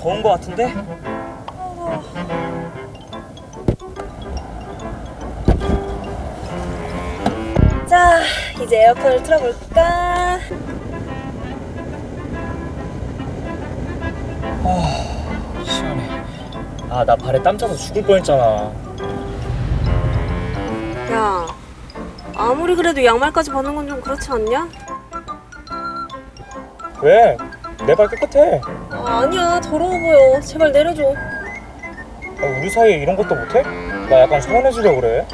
더운 거 같은데? 자, 이제 에어컨을 틀어볼까? 시원해. 아, 나 발에 땀 차서 죽을 뻔했잖아. 야, 아무리 그래도 양말까지 벗는 건 좀 그렇지 않냐? 왜? 내 발 깨끗해. 아, 아니야, 더러워 보여. 제발 내려줘. 아, 우리 사이에 이런 것도 못해? 나 약간 서운해지려고 그래.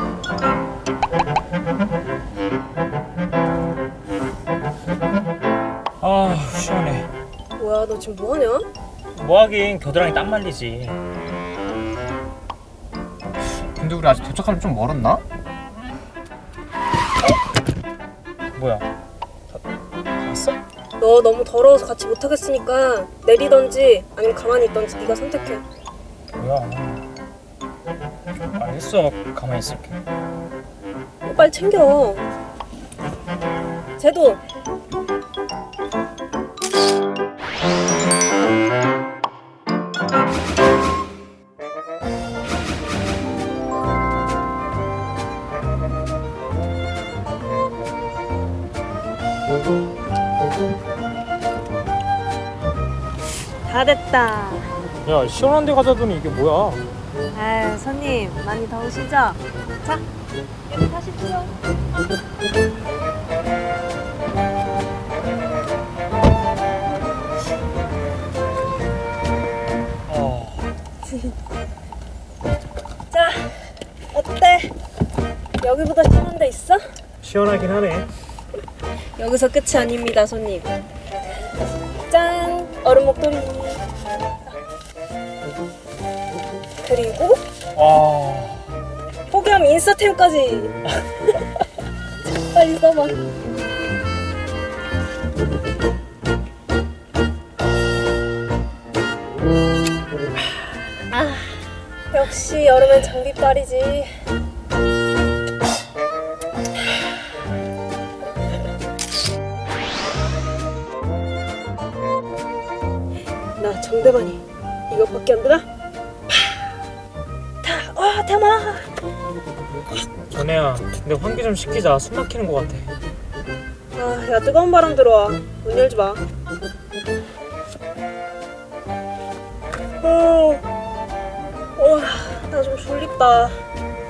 아, 시원해. 뭐야, 너 지금 뭐하냐? 뭐 하긴 겨드랑이 땀 말리지. 근데 우리 아직 도착하려면 좀 멀었나? 뭐야? 다, 갔어? 너 너무 더러워서 같이 못하겠으니까 내리던지 아니면 가만히 있던지 네가 선택해. 뭐야? 알겠어. 가만히 있을게. 어, 빨리 챙겨. 쟤도 다 됐다. 야, 시원한 데 가자더니 이게 뭐야? 아유, 손님 많이 더우시죠? 자, 여기 타십시오. 어, 자, 어때? 여기보다 시원한 데 있어? 시원하긴 하네. 여기서 끝이 아닙니다, 손님. 짠! 얼음 목도리. 그리고 와, 폭염 인스타템까지. 빨리 써봐. 아, 역시 여름엔 장비빨이지. 나 정대만이 이것밖에 안 되나? 대마. 전혜야. 근데 환기 좀 시키자. 숨 막히는 것 같아. 아, 야 뜨거운 바람 들어와. 문 열지 마. 어, 어, 나 좀 졸립다.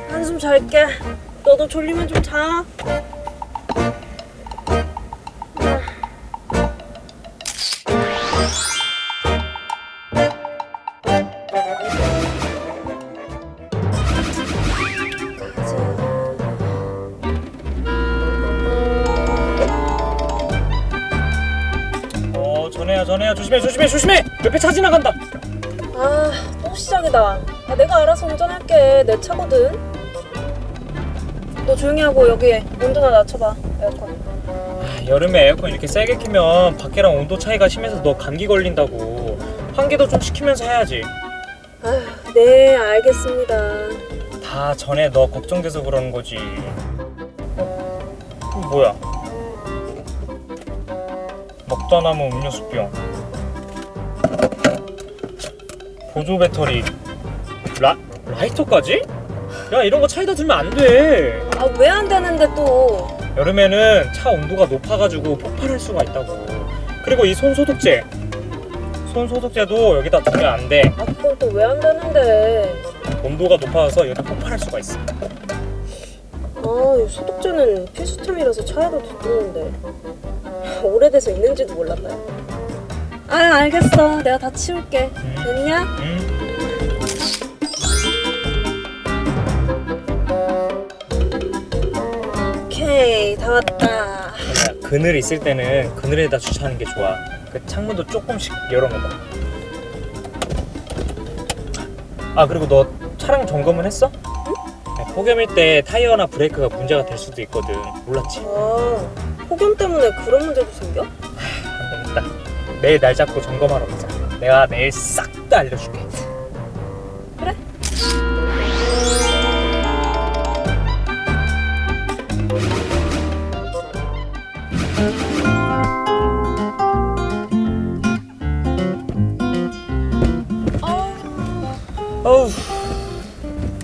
한숨 잘게. 너도 졸리면 좀 자. 전혜야, 조심해, 조심해, 조심해. 옆에 차 지나간다. 아, 또 시작이다. 아, 내가 알아서 운전할게. 내 차거든. 너 조용히 하고 여기 온도나 낮춰봐. 에어컨. 여름에 에어컨 이렇게 세게 키면 밖이랑 온도 차이가 심해서 너 감기 걸린다고. 환기도 좀 시키면서 해야지. 아, 네, 알겠습니다. 다 전에 너 걱정돼서 그러는 거지. 어? 뭐야? 먹다 남은 음료수병. 보조 배터리. 라 라이터까지? 야 이런 거 차에다 두면 안 돼. 아, 왜 안 되는데 또? 여름에는 차 온도가 높아가지고 폭발할 수가 있다고. 그리고 이 손 소독제. 손 소독제도 여기다 두면 안 돼. 아, 그건 또 왜 안 되는데? 온도가 높아서 여기 폭발할 수가 있어. 아, 이 소독제는 필수템이라서 차에도 두는데 오래돼서 있는지도 몰랐나요? 아, 알겠어. 내가 다 치울게. 됐냐? 응? 오케이, 다 왔다. 야, 그늘 있을 때는 그늘에다 주차하는 게 좋아. 그 창문도 조금씩 열어놓아. 아 그리고 너 차량 점검은 했어? 네, 폭염일 때 타이어나 브레이크가 문제가 될 수도 있거든. 몰랐지? 아, 폭염 때문에 그런 문제도 생겨? 안 되겠다. 내일 날 잡고 점검하러 가자. 내가 내일 싹 다 알려줄게. 그래. 어우.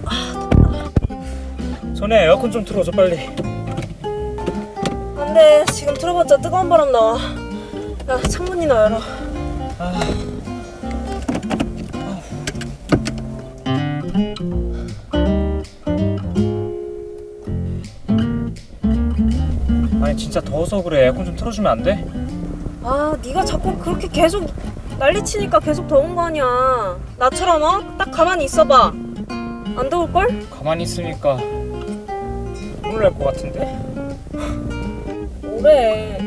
아, 손에 에어컨 좀 틀어줘 빨리. 안돼 지금 틀어봤자 뜨거운 바람 나와 야 창문이나 열어 아, 아니 진짜 더워서 그래 에어컨 좀 틀어주면 안 돼? 아 네가 자꾸 그렇게 계속 난리치니까 계속 더운 거 아니야 나처럼 어? 딱 가만히 있어봐 안 더울걸? 가만히 있으니까 눈물 날것 같은데? 뭐래.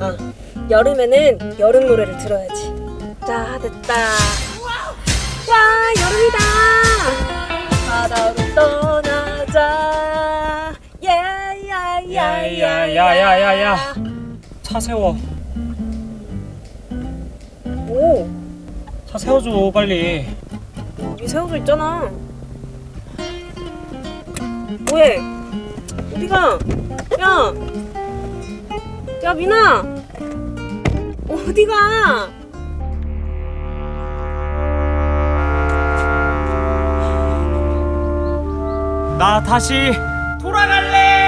아 여름에는 여름 노래를 들어야지. 자 됐다. 와 여름이다. 바다로 떠나자. 야야야야야야. 차 세워. 오. 차 세워줘 빨리. 여기 세워져 있잖아. 뭐해? 어디가? 야 야, 미나! 어디가? 나 다시 돌아갈래